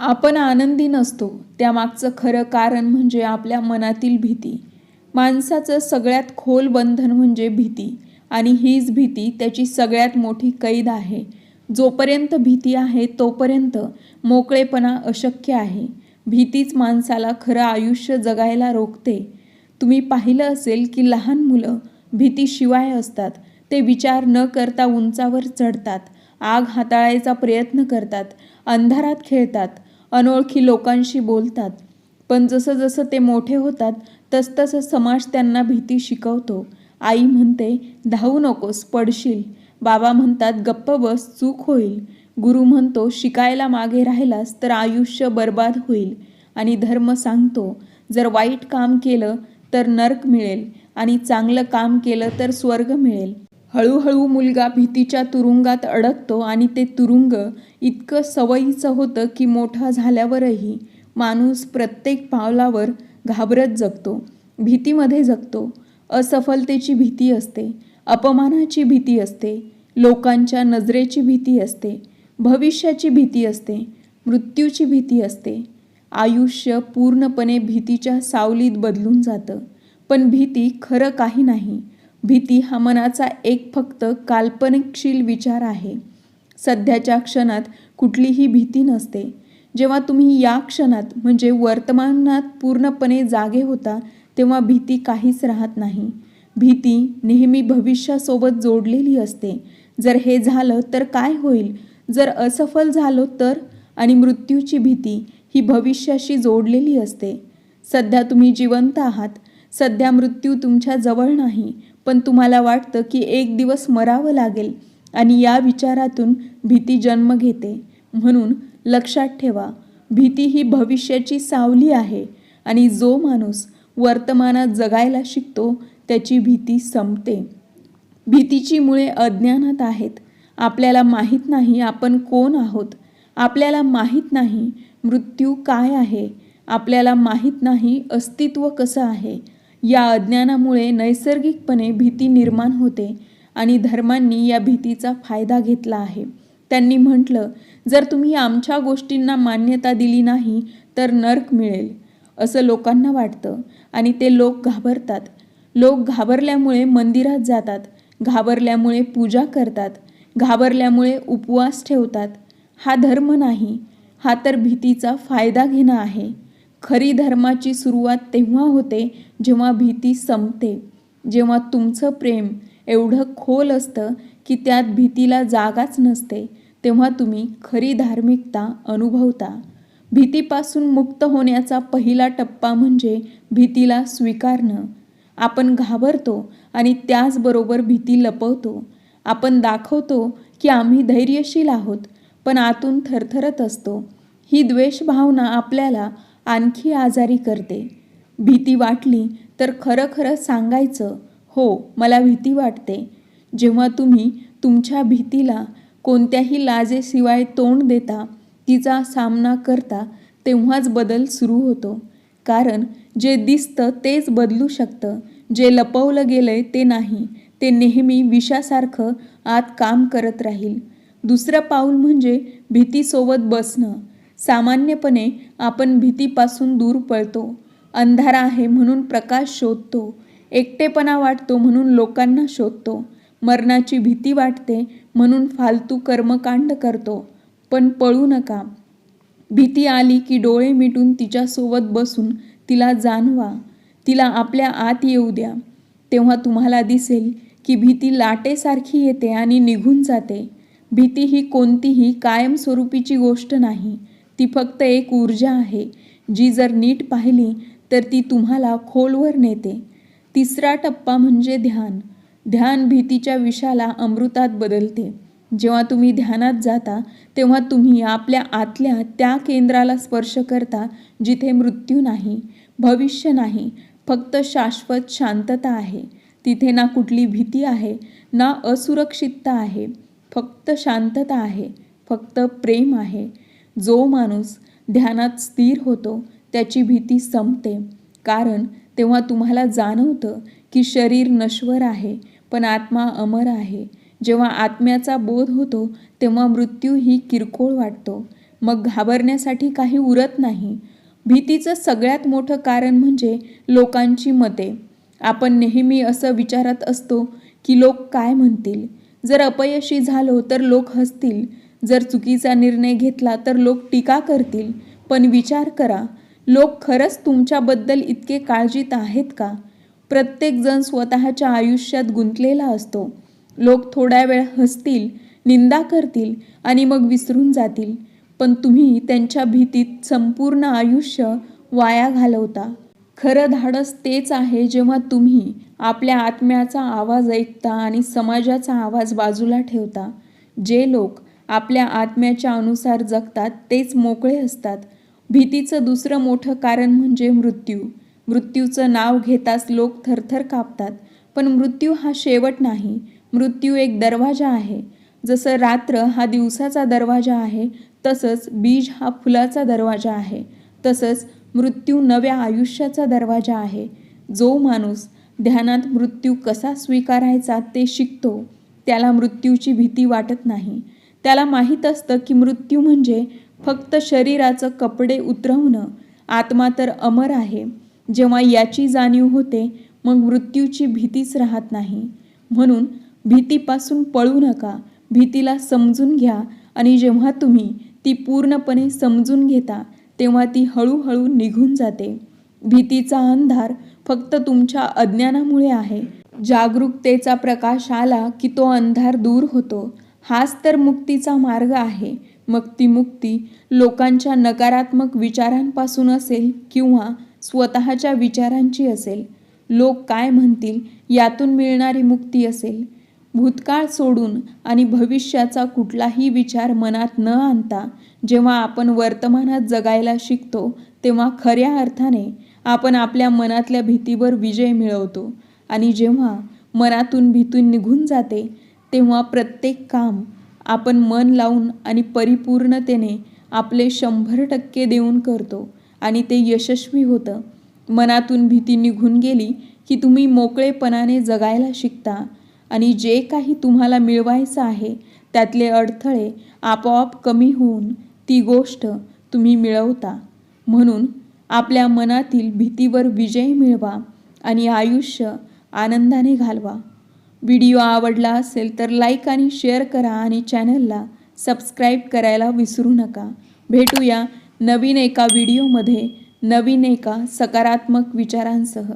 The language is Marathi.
आपण आनंदी नसतो. त्यामागचं खरं कारण म्हणजे आपल्या मनातील भीती. माणसाचं सगळ्यात खोल बंधन म्हणजे भीती. आणि हीच भीती त्याची सगळ्यात मोठी कैद आहे. जोपर्यंत भीती आहे तोपर्यंत मोकळेपणा अशक्य आहे. भीतीच माणसाला खरं आयुष्य जगायला रोखते. तुम्ही पाहिलं असेल की लहान मुलं भीतीशिवाय असतात. ते विचार न करता उंचावर चढतात. आग हाताळायचा प्रयत्न करतात. अंधारात खेळतात. अनोळखी लोकांशी बोलतात. पण जसं जसं ते मोठे होतात तसतसं समाज त्यांना भीती शिकवतो. आई म्हणते धावू नकोस पडशील. बाबा म्हणतात गप्प बस चूक होईल. गुरु म्हणतो शिकायला मागे राहिलास तर आयुष्य बर्बाद होईल. आणि धर्म सांगतो जर वाईट काम केलं तर नर्क मिळेल आणि चांगलं काम केलं तर स्वर्ग मिळेल. हळूहळू मुलगा भीतीच्या तुरुंगात अडकतो आणि ते तुरुंग इतकं सवयीचं होतं की मोठा झाल्यावरही माणूस प्रत्येक पावलावर घाबरत जगतो भीतीमध्ये जगतो. असफलतेची भीती असते अपमानाची भीती असते लोकांच्या नजरेची भीती असते भविष्याची भीती असते मृत्यूची भीती असते. आयुष्य पूर्णपणे भीतीच्या सावलीत बदलून जातं पण भीती खरं काही नाही. भीती हा मनाचा एक फक्त काल्पनिकशील विचार आहे. सध्याच्या क्षणात कुठलीही भीती नसते. जेव्हा तुम्ही या क्षणात म्हणजे वर्तमानात पूर्णपणे जागे होता तेव्हा भीती काहीच राहत नाही. भीती नेहमी भविष्यासोबत जोडलेली असते. जर हे झालं तर काय होईल? जर असफल झालो तर? आणि मृत्यूची भीती ही भविष्याशी जोडलेली असते. सध्या तुम्ही जिवंत आहात. सध्या मृत्यू तुमच्या जवळ नाही पण तुम्हाला वाटतं की एक दिवस मरावं लागेल आणि या विचारातून भीती जन्म घेते. म्हणून लक्षात ठेवा भीती ही भविष्याची सावली आहे आणि जो माणूस वर्तमानात जगायला शिकतो त्याची भीती संपते. भीतीची मुळे अज्ञानात आहेत. आपल्याला माहीत नाही आपण कोण आहोत. आपल्याला माहीत नाही मृत्यू काय आहे. आपल्याला माहीत नाही अस्तित्व कसं आहे. या अज्ञानामुळे नैसर्गिकपणे भीती निर्माण होते आणि धर्मांनी या भीतीचा फायदा घेतला आहे. त्यांनी म्हटलं जर तुम्ही आमच्या गोष्टींना मान्यता दिली नाही तर नर्क मिळेल. असं लोकांना वाटतं आणि ते लोक घाबरतात. लोक घाबरल्यामुळे मंदिरात जातात घाबरल्यामुळे पूजा करतात घाबरल्यामुळे उपवास ठेवतात. हा धर्म नाही हा तर भीतीचा फायदा घेणं आहे. खरी धर्माची सुरुवात तेव्हा होते जेव्हा भीती संपते. जेव्हा तुमचं प्रेम एवढं खोल असतं की त्यात भीतीला जागाच नसते तेव्हा तुम्ही खरी धार्मिकता अनुभवता. भीतीपासून मुक्त होण्याचा पहिला टप्पा म्हणजे भीतीला स्वीकारणं. आपण घाबरतो आणि त्याचबरोबर भीती लपवतो. आपण दाखवतो की आम्ही धैर्यशील आहोत पण आतून थरथरत असतो. ही द्वेष भावना आपल्याला आणखी आजारी करते. भीती वाटली तर खरं खरं सांगायचं हो मला भीती वाटते. जेव्हा तुम्ही तुमच्या भीतीला कोणत्याही लाजेशिवाय तोंड देता तिचा सामना करता तेव्हाच बदल सुरू होतो. कारण जे दिसतं तेच बदलू शकतं. जे लपवलं गेलंय ते नाही. ते नेहमी विषासारखं आत काम करत राहील. दुसरं पाऊल म्हणजे भीतीसोबत बसणं. सामान्यपणे आपण भीतीपासून दूर पळतो. अंधार आहे म्हणून प्रकाश शोधतो. एकटेपणा वाटतो म्हणून लोकांना शोधतो. मरणाची भीती वाटते म्हणून फालतू कर्मकांड करतो. पण पळू नका. भीती आली की डोळे मिटून तिच्यासोबत बसून तिला जाणवा. तिला आपल्या आत येऊ द्या. तेव्हा तुम्हाला दिसेल की भीती लाटेसारखी येते आणि निघून जाते. भीती ही कोणतीही कायमस्वरूपीची गोष्ट नाही. ती फक्त एक ऊर्जा आहे. जी जर नीट पाहिली तर ती तुम्हाला खोलवर नेते. तिसरा टप्पा म्हणजे ध्यान. ध्यान भीतीच्या विषाला अमृतात बदलते. जेव्हा तुम्ही ध्यानात जाता तेव्हा तुम्ही आपल्या आतल्या त्या केंद्राला स्पर्श करता जिथे मृत्यू नाही भविष्य नाही फक्त शाश्वत शांतता आहे. तिथे ना कुठली भीती आहे ना असुरक्षितता आहे. फक्त शांतता आहे फक्त प्रेम आहे. जो माणूस ध्यानात स्थिर होतो त्याची भीती संपते. कारण तेव्हा तुम्हाला जाणवतं की शरीर नश्वर आहे पण आत्मा अमर आहे. जेव्हा आत्म्याचा बोध होतो तेव्हा मृत्यू ही किरकोळ वाटतो. मग घाबरण्यासाठी काही उरत नाही. भीतीचं सगळ्यात मोठं कारण म्हणजे लोकांची मते. आपण नेहमी असं विचारत असतो की लोक काय म्हणतील? जर अपयशी झालो तर लोक हसतील. जर चुकीचा निर्णय घेतला तर लोक टीका करतील. पण विचार करा लोक खरंच तुमच्याबद्दल इतके काळजीत आहेत का? प्रत्येकजण स्वतःच्या आयुष्यात गुंतलेला असतो. लोक थोड्या वेळ हसतील निंदा करतील आणि मग विसरून जातील. पण तुम्ही त्यांच्या भीतीत संपूर्ण आयुष्य वाया घालवता. खरं धाडस तेच आहे जेव्हा तुम्ही आपल्या आत्म्याचा आवाज ऐकता आणि समाजाचा आवाज बाजूला ठेवता. जे लोक आपल्या आत्म्याच्या अनुसार जगतात तेच मोकळे असतात. भीतीचं दुसरं मोठं कारण म्हणजे मृत्यू. मृत्यूचं नाव घेताच लोक थरथर कापतात. पण मृत्यू हा शेवट नाही. मृत्यू एक दरवाजा आहे. जसं रात्र हा दिवसाचा दरवाजा आहे तसंच बीज हा फुलाचा दरवाजा आहे. तसंच मृत्यू नव्या आयुष्याचा दरवाजा आहे. जो माणूस ध्यानात मृत्यू कसा स्वीकारायचा ते शिकतो. त्याला मृत्यूची भीती वाटत नाही. त्याला माहीत असतं की मृत्यू म्हणजे फक्त शरीराचं कपडे उतरवणं. आत्मा तर अमर आहे. जेव्हा याची जाणीव होते मग मृत्यूची भीतीच राहत नाही. म्हणून भीतीपासून पळू नका. भीतीला समजून घ्या आणि जेव्हा तुम्ही ती पूर्णपणे समजून घेता तेव्हा ती हळूहळू निघून जाते. भीतीचा अंधार फक्त तुमच्या अज्ञानामुळे आहे. जागरूकतेचा प्रकाश आला की तो अंधार दूर होतो. हाच तर मुक्तीचा मार्ग आहे. मग ती मुक्ती लोकांच्या नकारात्मक विचारांपासून असेल किंवा स्वतःच्या विचारांची असेल? लोक काय म्हणतील यातून मिळणारी मुक्ती असेल? भूतकाळ सोडून आणि भविष्याचा कुठलाही विचार मनात न आणता जेव्हा आपण वर्तमानात जगायला शिकतो तेव्हा खऱ्या अर्थाने आपण आपल्या मनातल्या भीतीवर विजय मिळवतो. आणि जेव्हा मनातून भीतून निघून जाते तेव्हा प्रत्येक काम आपण मन लावून आणि परिपूर्णतेने आपले शंभर टक्के देऊन करतो आणि ते यशस्वी होतं. मनातून भीती निघून गेली की तुम्ही मोकळेपणाने जगायला शिकता आणि जे काही तुम्हाला मिळवायचं आहे त्यातले अडथळे आपोआप कमी होऊन ती गोष्ट तुम्ही मिळवता. म्हणून आपल्या मनातील भीतीवर विजय मिळवा आणि आयुष्य आनंदाने घालवा. व्हिडिओ आवडला असेल तर लाईक आणि शेअर करा आणि चॅनलला सबस्क्राईब करायला विसरू नका. भेटूया नवीन एका व्हिडिओमध्ये नवीन एका सकारात्मक विचारांसह.